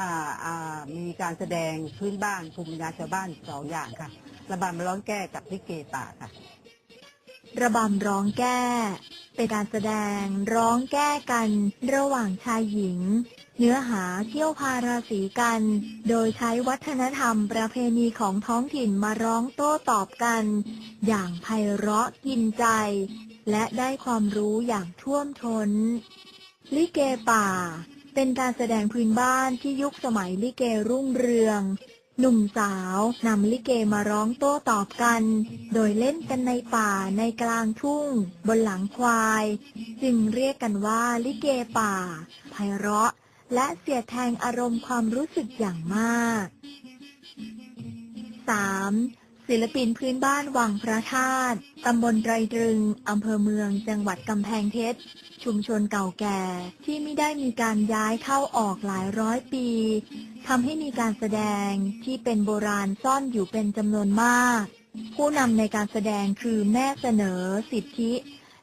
อ่าอ่ามีการแสดงพื้นบ้านภูมิปัญญาชาวบ้านสองอย่างค่ะ ระบำร้องแก้กับลิเกป่าค่ะ ระบำร้องแก้ เป็นการแสดงร้องแก้กันระหว่างชายหญิง เนื้อหาเที่ยวพาราสีกัน โดยใช้วัฒนธรรมประเพณีของท้องถิ่นมาร้องโต้ตอบกัน อย่างไพเราะกินใจ และได้ความรู้อย่างท่วมทน้น ลิเกป่า เป็นการแสดงพื้นบ้านที่ยุคสมัยลิเกรุ่งเรือง หนุ่มสาวนำลิเกมาร้องโต้ตอบกัน โดยเล่นกันในป่าในกลางทุ่ง บนหลังควาย จึงเรียกกันว่าลิเกป่าไพเราะ และเสียแทงอารมณ์ความรู้สึกอย่างมาก 3. ศิลปินพื้นบ้านวังพระธาตุ ตำบลไตรตรึง อำเภอเมือง จังหวัดกำแพงเพชร ชุมชนเก่าแก่ ที่ไม่ได้มีการย้ายเข้าออกหลายร้อยปีทำให้มีการแสดงที่เป็นโบราณซ่อนอยู่เป็นจำนวนมาก ผู้นำในการแสดงคือแม่เสนอสิทธิ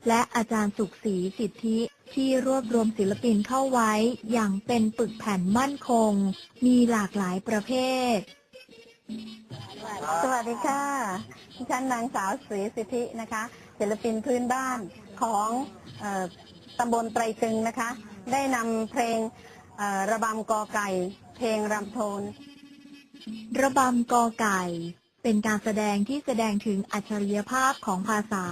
และอาจารย์สุขศรีสิทธิที่รวบรวมศิลปินเข้าไว้อย่างเป็นปึกแผ่นมั่นคง มีหลากหลายประเภท สวัสดีค่ะดิฉันนางสาวศรีสิทธินะคะ ศิลปินพื้นบ้านของเออตำบลไตรจึงนะคะ ได้นำเพลงเอ่อระบำกอไก่ เพลงรำโทน ระบำกอไก่ เป็นการแสดงที่แสดงถึงอัจฉริยภาพของภาษา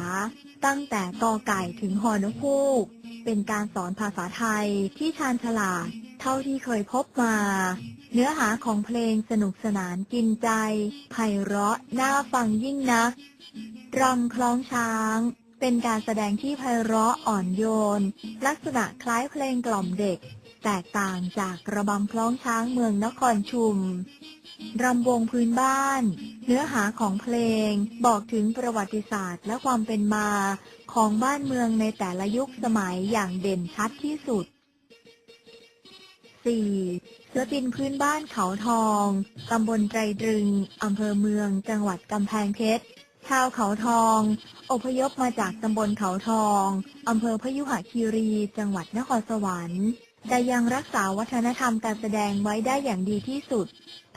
ตั้งแต่กอไก่ถึงฮอนกฮูก เป็นการสอนภาษาไทยที่ชาญฉลาด ท่าที่เคยพบมา เนื้อหาของเพลงสนุกสนานกินใจ ไพเราะน่าฟังยิ่งนักรำคล้องช้าง เป็นการแสดงที่ไพเราะอ่อนโยน ลักษณะคล้ายเพลงกล่อมเด็ก แตกต่างจากระบำคล้องช้างเมืองนครชุมรำวงพื้นบ้าน เนื้อหาของเพลงบอกถึงประวัติศาสตร์และความเป็นมาของบ้านเมืองในแต่ละยุคสมัยอย่างเด่นชัดที่สุด 4. ศิลปินพื้นบ้านเขาทอง ตำบลไตรตรึง อำเภอเมือง จังหวัดกำแพงเพชร ชาวเขาทอง อพยพมาจากตำบลเขาทอง อำเภอพยุหคีรี จังหวัดนครสวรรค์ แต่ยังรักษาวัฒนธรรมการแสดงไว้ได้อย่างดีที่สุด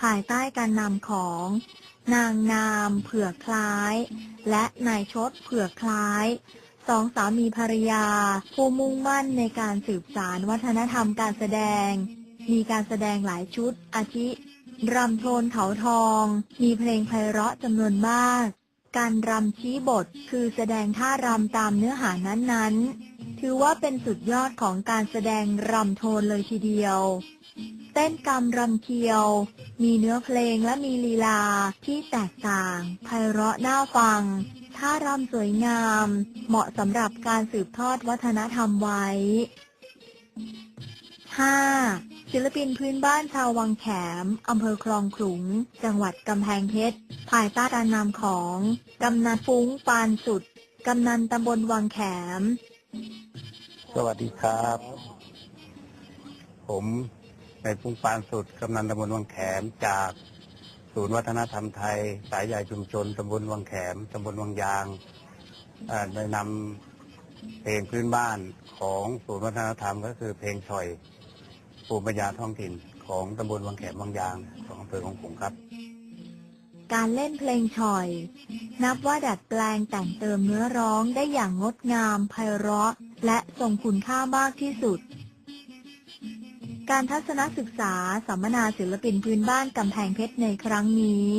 ภายใต้การนำของ นางนาม เผือกคล้าย และนายชดเผือกคล้ายสองสามีภรรยา ผู้มุ่งมั่นในการสืบสารวัฒนธรรมการแสดง มีการแสดงหลายชุด อาทิ รำโทนเขาทอง มีเพลงไพเราะจำนวนมาก การรำชี้บทคือแสดงท่ารำตามเนื้อหานั้นๆ ถือว่าเป็นสุดยอดของการแสดงรำโทนเลยทีเดียว เต้นกรรมรำเคียว มีเนื้อเพลงและมีลีลาที่แตกต่าง ไพเราะน่าฟังท่ารำสวยงาม เหมาะสำหรับการสืบทอดวัฒนธรรมไว้ 5. ศิลปินพื้นบ้านชาววังแขม อำเภอคลองขลุง จังหวัดกำแพงเพชร ภายใต้การนำของ กำนันฟุ้งปานสุด กำนันตำบลวังแขม สวัสดีครับ ผมนายพุ่งปานสุด กำนันตำบลวังแขม จากศูนย์วัฒนธรรมไทย สายใหญ่ชุมชนตำบลวังแขม ตำบลวังยางได้นำเพลงพื้นบ้านของศูนย์วัฒนธรรมก็คือเพลงฉ่อย ภูมิปัญญาท้องถิ่นของตำบลวังแขมวังยางของอำเภอของผมครับ การเล่นเพลงฉ่อย นับว่าดัดแปลงแต่งเติมเนื้อร้องได้อย่างงดงามไพเราะ และทรงคุณค่ามากที่สุด การทัศนศึกษาสัมมนาศิลปินพื้นบ้านกำแพงเพชรในครั้งนี้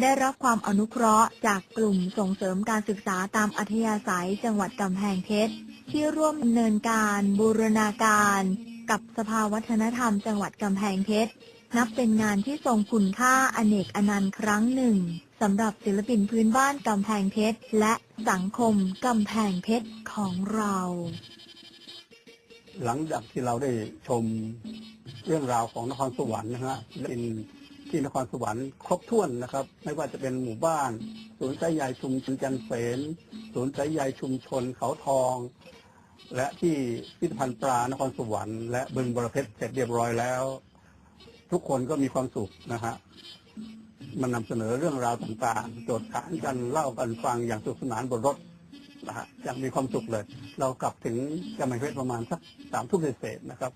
ได้รับความอนุเคราะห์จากกลุ่มส่งเสริมการศึกษาตามอัธยาศัยจังหวัดกำแพงเพชรที่ร่วมดำเนินการบูรณาการ กับสภาวัฒนธรรมจังหวัดกำแพงเพชร นับเป็นงานที่ทรงคุณค่าอเนกอนันต์ครั้งหนึ่งสำหรับศิลปินพื้นบ้านกำแพงเพชร และสังคมกำแพงเพชรของเรา หลังจากที่เราได้ชมเรื่องราวของนครสวรรค์นะฮะเป็นที่นครสวรรค์ครบถ้วนนะครับ ไม่ว่าจะเป็นหมู่บ้าน ศูนย์สายใยชุมชนจันเสนศูนย์สายใยชุมชนเขาทอง และที่พิพิธภัณฑ์ปลานครสวรรค์และบึงบรเพชรเสร็จเรียบร้อยแล้ว ทุกคนก็มีความสุขนะฮะมันนำเสนอเรื่องราวต่างๆ โจทย์ขานกันเล่ากันฟังอย่างสนุกสนานบนรถนะฮะอย่างมีความสุขเลย เรากลับถึงกำแพงเพชรประมาณสักสามทุ่มเศษนะครับ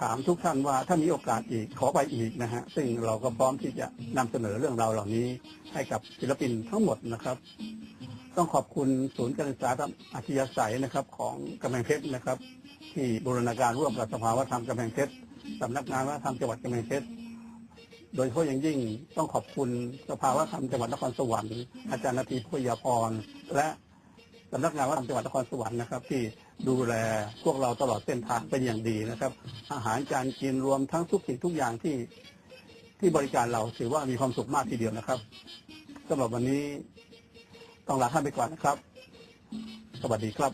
ถามทุกท่านว่าถ้ามีโอกาสอีกขอไปอีกนะฮะซึ่งเราก็พร้อมที่จะนำเสนอเรื่องราวเหล่านี้ให้กับศิลปินทั้งหมดนะครับ ต้องขอบคุณศูนย์การศึกษาอาชียศัยนะครับ ของกำแพงเพชรนะครับ ที่บูรณาการร่วมกับสภาวธรรมกำแพงเพชรสำนักงานวัฒนธรรมจังหวัดกำแพงเพชรโดยเฉพาะอย่างยิ่งต้องขอบคุณสภาวธรรมจังหวัดนครสวรรค์อาจารย์นาทีพุทธยาพรและสำนักงานวัฒนธรรมจังหวัดนครสวรรค์นะครับ ที่ดูแลพวกเราตลอดเส้นทางเป็นอย่างดีนะครับ อาหารการกินรวมทั้งทุกสิ่งทุกอย่างที่ที่บริการเราถือว่ามีความสุขมากทีเดียวนะครับสำหรับวันนี้ ต้องลาท่านไปก่อนนะครับ สวัสดีครับ